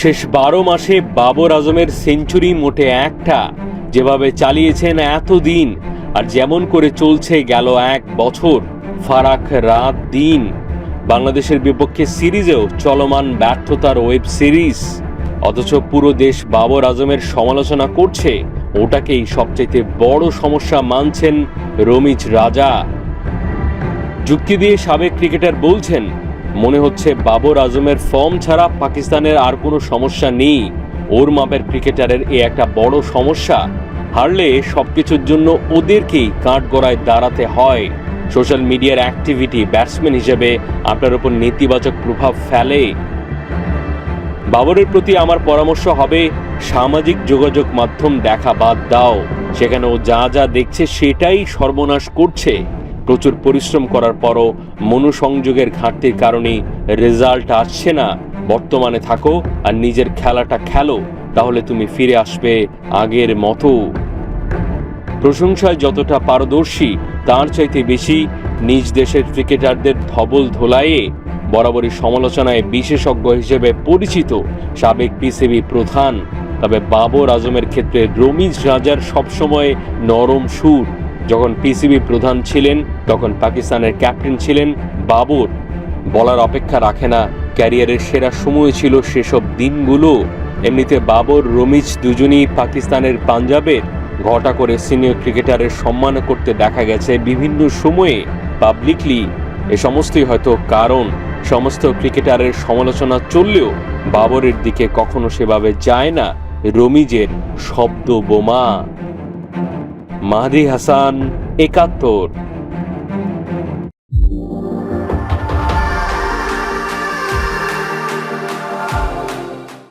শেষ বারো মাসে বাবর আজমের সেঞ্চুরি মোটে একটা। যেভাবে চালিয়েছেন এতদিন, আর যেমন করে চলছে গেল এক বছর, ফারাক রাত দিন। বাংলাদেশের বিপক্ষে সিরিজেও চলমান ব্যর্থতার ওয়েব সিরিজ। অথচ পুরো দেশ বাবর আজমের সমালোচনা করছে, ওটাকেই সবচাইতে বড় সমস্যা মানছেন রমিজ রাজা। যুক্তি দিয়ে সাবেক ক্রিকেটার বলছেন মনে হচ্ছে বাবর আজমের ফর্ম ছাড়া পাকিস্তানের আর কোনো সমস্যা নেই। ওর মাপের ক্রিকেটারের এ একটা বড় সমস্যা। হারলে সব কিছুর জন্য ওদেরকেই কাঠগড়ায় দাঁড়াতে হয়। সোশ্যাল মিডিয়ার অ্যাক্টিভিটি ব্যাটসম্যান হিসেবে আপনার উপর নেতিবাচক প্রভাব ফেলে। বাবরের প্রতি আমার পরামর্শ হবে, সামাজিক যোগাযোগ মাধ্যম দেখা বাদ দাও। সেখানে ও যা যা দেখছে সেটাই সর্বনাশ করছে। প্রচুর পরিশ্রম করার পরও মনোসংযোগের ঘাটতির কারণে রেজাল্ট আসছে না। বর্তমানে থাকো আর নিজের খেলাটা খেলো, তাহলে তুমি ফিরে আসবে আগের মতো। প্রশংসায় যতটা পারদর্শী, তার চাইতে বেশি নিজ দেশের ক্রিকেটারদের ধবল ধোলাইয়ে, বরাবরই সমালোচনায় বিশেষজ্ঞ হিসেবে পরিচিত সাবেক পিসিবি প্রধান। তবে বাবর আজমের ক্ষেত্রে রমিজ রাজার সবসময় নরম সুর। যখন পিসিবি প্রধান ছিলেন, তখন পাকিস্তানের ক্যাপ্টেন ছিলেন বাবর। বলার অপেক্ষা রাখে না, ক্যারিয়ারের সেরা সময় ছিল সেসব দিনগুলো। এমনিতে বাবর, রমিজ দুজনই পাকিস্তানের পাঞ্জাবের। ঘটা করে সিনিয়র ক্রিকেটারের সম্মান করতে দেখা গেছে বিভিন্ন সময়ে, পাবলিকলি। এ সমস্তই হয়তো কারণ। সমস্ত ক্রিকেটারের সমালোচনা চললেও বাবরের দিকে কখনো সেভাবে যায় না রমিজের শব্দ বোমা মাহাদি হাসান একাত্তর